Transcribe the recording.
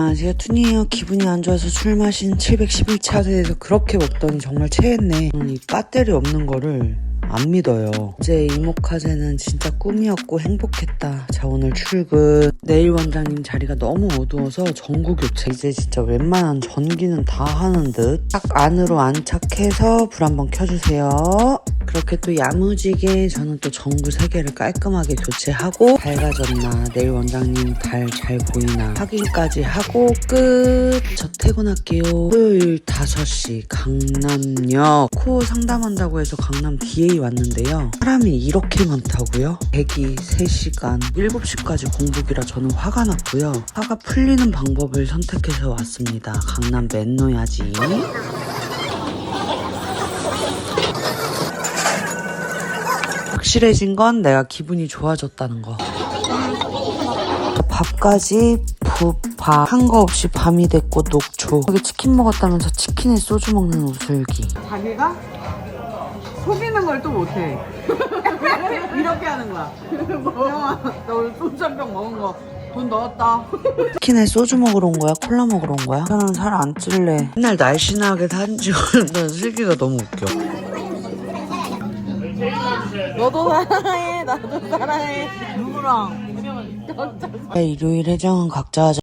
안녕하세요 투니에요 기분이 안 좋아서 술 마신 711차에서 그렇게 먹더니 정말 체했네. 음, 이 배터리 없는 거를 안 믿어요. 어제 이모카세는 진짜 꿈이었고 행복했다. 자 오늘 출근. 내일 원장님 자리가 너무 어두워서 전구 교체 이제 진짜 웬만한 전기는 다 하는 듯 딱 안으로 안착해서 불 한번 켜주세요. 그렇게 또 야무지게 저는 또 전구 3개를 깔끔하게 교체하고 밝아졌나? 내일 원장님 달잘 보이나? 확인까지 하고 끝. 저 퇴근할게요. 토요일 5시 강남역. 코 상담한다고 해서 강남 DA 왔는데요. 사람이 이렇게 많다고요? 대기 3시간 7시까지 공복이라 저는 화가 났고요. 화가 풀리는 방법을 선택해서 왔습니다. 강남 맨노야지. 확실해진 건 내가 기분이 좋아졌다는 거. 밥까지 부파 한거 없이 밤이 됐고 녹초 여기 치킨 먹었다면서 치킨에 소주 먹는 우슬기 자기가 속이는 걸 또 못해. 이렇게 하는 거야. 영아, 나 오늘 소주 한 병 먹은 거 돈 넣었다. 치킨에 소주 먹으러 온 거야? 콜라 먹으러 온 거야? 저는 살 안 찔래 맨날 날씬하게 찍었는데 슬기가 너무 웃겨 너도 사랑해, 나도 사랑해. 누구랑? 일요일 해장은 각자 하자